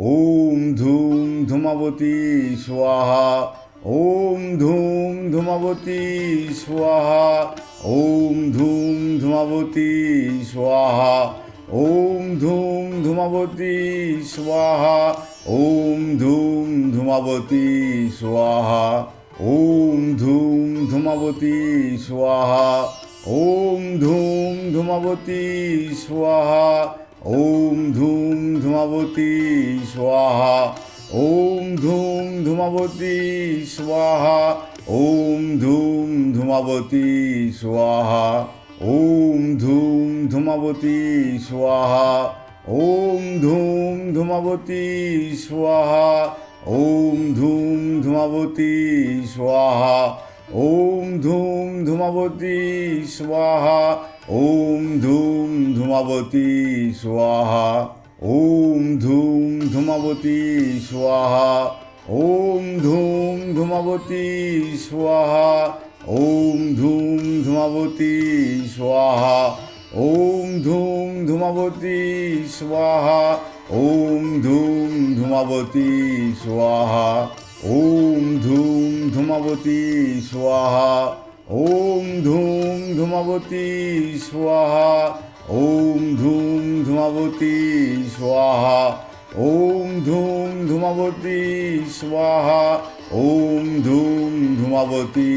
ওম ধূম ধূমাবতী স্বাহা। ওম ধূম ধূমাবতী স্বাহা। ওম ধূম ধূমাবতী স্বাহা। ওম ধূম ধূমাবতী স্বাহা। ওম ধূম ধূমাবতী স্বাহা। ওম ধূম ধূমাবতী স্বাহা। ওম ধূম ধূমাবতী স্বাহা। ওম ধূম ধূমাবতী, স্বাহা। ওম ধূম ধূমাবতী, স্বাহা। ওম ধূম ধূমাবতী, স্বাহা। ওম ধূম ধূমাবতী, স্বাহা। ওম ধূম ধূমাবতী, স্বাহা। ওম ধূম ধূমাবতী, স্বাহা। ওম ধূম ধূমাবতী, স্বাহা। ওম ধূম ধূমাবতী, স্বাহা। ওম ধূম ধূমাবতী, স্বাহা। ওম ধূম ধূমাবতী, স্বাহা। ওম ধূম ধূমাবতী, স্বাহা। ওম ধূম ধূমাবতী, স্বাহা। ওম ধূম ধূমাবতী, স্বাহা। ওম ধূম ধূমাবতী স্বাহা, ওম ধূম ধূমাবতী স্বাহা, ওম ধূম ধূমাবতী স্বাহা, ওম ধূম ধূমাবতী স্বাহা, ওম ধূম ধূমাবতী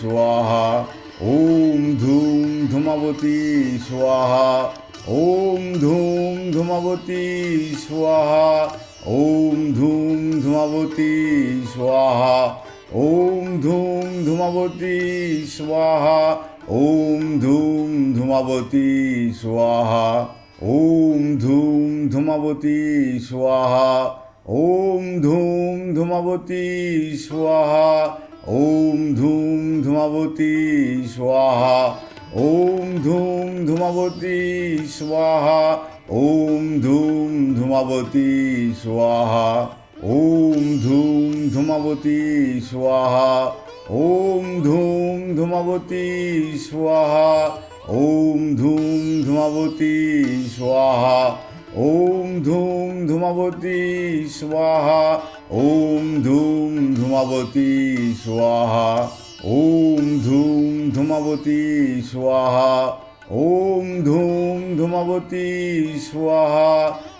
স্বাহা, ওম ধূম ধূমাবতী স্বাহা, ওম ধূম ধূমাবতী স্বাহা, ওম ধূম ধূমাবতী স্বাহা ওম ধূম ধূমাবতী, স্বাহা। ওম ধূম ধূমাবতী, স্বাহা। ওম ধূম ধূমাবতী, স্বাহা। ওম ধূম ধূমাবতী, স্বাহা। ওম ধূম ধূমাবতী, স্বাহা। ওম ধূম ধূমাবতী, স্বাহা। ওম ধূম ধূমাবতী, স্বাহা। ওম ধূম ধূমাবতী স্বাহা ওম ধূম ধূমাবতী স্বাহা ওম ধূম ধূমাবতী স্বাহা ওম ধূম ধূমাবতী স্বাহা ওম ধূম ধূমাবতী স্বাহা ওম ধূম ধূমাবতী স্বাহা ওম ধূম ধূমাবতী স্বাহা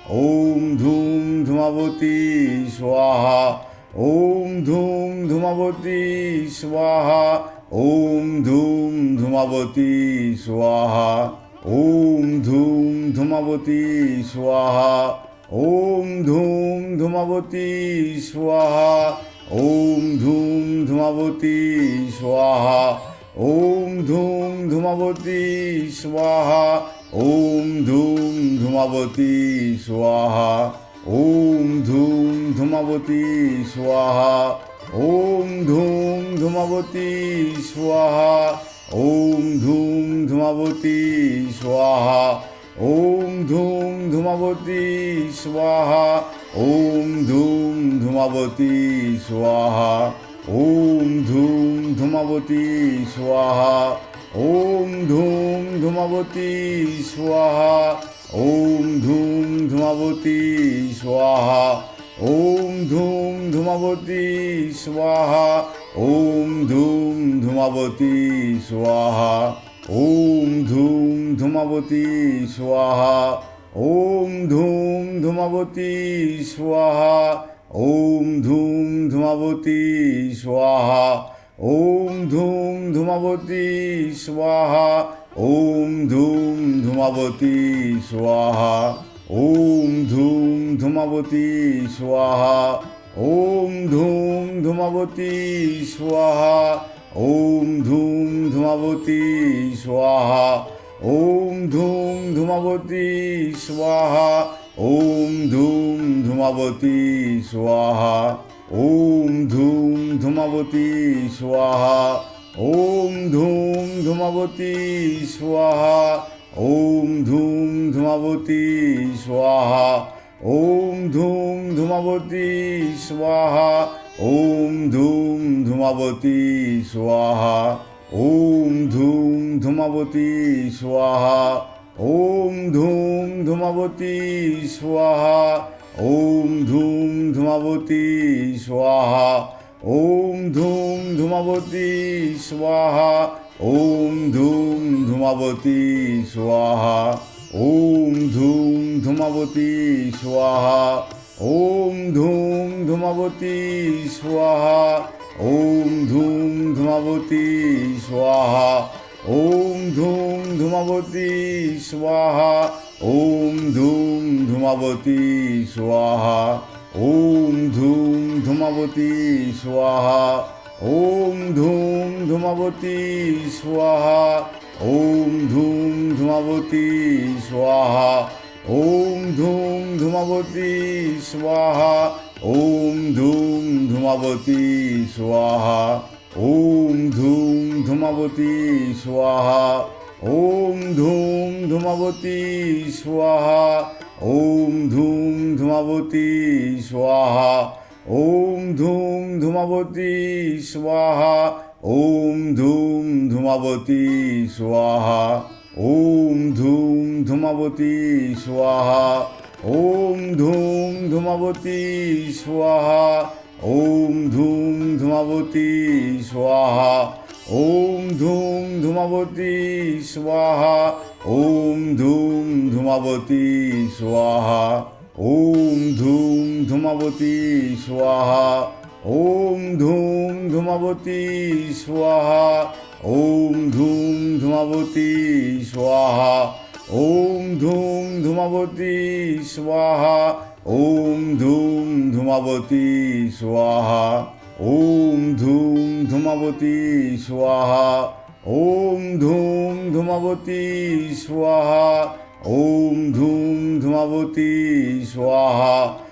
ওম ধূম ধূমাবতী, স্বাহা। ওম ধূম ধূমাবতী, স্বাহা। ওম ধূম ধূমাবতী, স্বাহা। ওম ধূম ধূমাবতী, স্বাহা। ওম ধূম ধূমাবতী, স্বাহা। ওম ধূম ধূমাবতী, স্বাহা। ওম ধূম ধূমাবতী, স্বাহা। ওম ধূম ধূমাবতী, স্বাহা। ওম ধূম ধূমাবতী, স্বাহা। ওম ধূম ধূমাবতী, স্বাহা। ওম ধূম ধূমাবতী, স্বাহা। ওম ধূম ধূমাবতী, স্বাহা। ওম ধূম ধূমাবতী, স্বাহা। ওম ধূম ধূমাবতী, স্বাহা। ওম ধূম ধূমাবতী, স্বাহা। ওম ধূম ধূমাবতী, স্বাহা। ওম ধূম ধূমাবতী, স্বাহা। ওম ধূম ধূমাবতী, স্বাহা। ওম ধূম ধূমাবতী, স্বাহা। ওম ধূম ধূমাবতী, স্বাহা। ওম ধূম ধূমাবতী, স্বাহা। ওম ধূম ধূমাবতী, স্বাহা। ওম ধূম ধূমাবতী, স্বাহা। ওম ধূম ধূমাবতী, স্বাহা। ওম ধূম ধূমাবতী, স্বাহা। ওম ধূম ধূমাবতী, স্বাহা। ওম ধূম ধূমাবতী, স্বাহা। ওম ধূম ধূমাবতী, স্বাহা। ওম ধূম ধূমাবতী, স্বাহা। ওম ধূম ধূমাবতী, স্বাহা। ওম ধূম ধূমাবতী, স্বাহা। ওম ধূম ধূমাবতী, স্বাহা। ওম ধূম ধূমাবতী, স্বাহা। ওম ধূম ধূমাবতী, স্বাহা। ওম ধূম ধূমাবতী, স্বাহা। ওম ধূম ধূমাবতী, স্বাহা। ওম ধূম ধূমাবতী, স্বাহা। ওম ধূম ধূমাবতী, স্বাহা। ওম ধূম ধূমাবতী, স্বাহা। ওম ধূম ধূমাবতী, স্বাহা। ওম ধূম ধূমাবতী, স্বাহা। ওম ধূম ধূমাবতী, স্বাহা। ওম ধূম ধূমাবতী, স্বাহা। ওম ধূম ধূমাবতী, স্বাহা। ওম ধূম ধূমাবতী, স্বাহা। ওম ধূম ধূমাবতী, স্বাহা। ওম ধূম ধূমাবতী, স্বাহা। ওম ধূম ধূমাবতী, স্বাহা। ওম ধূম ধূমাবতী, স্বাহা। ওম ধূম ধূমাবতী, স্বাহা। ওম ধূম ধূমাবতী, স্বাহা। ওম ধূম ধূমাবতী, স্বাহা। ওম ধূম ধূমাবতী, স্বাহা। ওম ধূম ধূমাবতী, স্বাহা। ওম ধূম ধূমাবতী, স্বাহা। ওম ধূম ধূমাবতী, স্বাহা। ওম ধূম ধূমাবতী, স্বাহা। ওম ধূম ধূমাবতী, স্বাহা। ওম ধূম ধূমাবতী, স্বাহা। ওম ধূম ধূমাবতী, স্বাহা। ওম ধূম ধূমাবতী, স্বাহা। ওম ধূম ধূমাবতী, স্বাহা। ওম ধূম ধূমাবতী, স্বাহা। ওম ধূম ধূমাবতী, স্বাহা। ওম ধূম ধূমাবতী, স্বাহা। ওম ধূম ধূমাবতী, স্বাহা।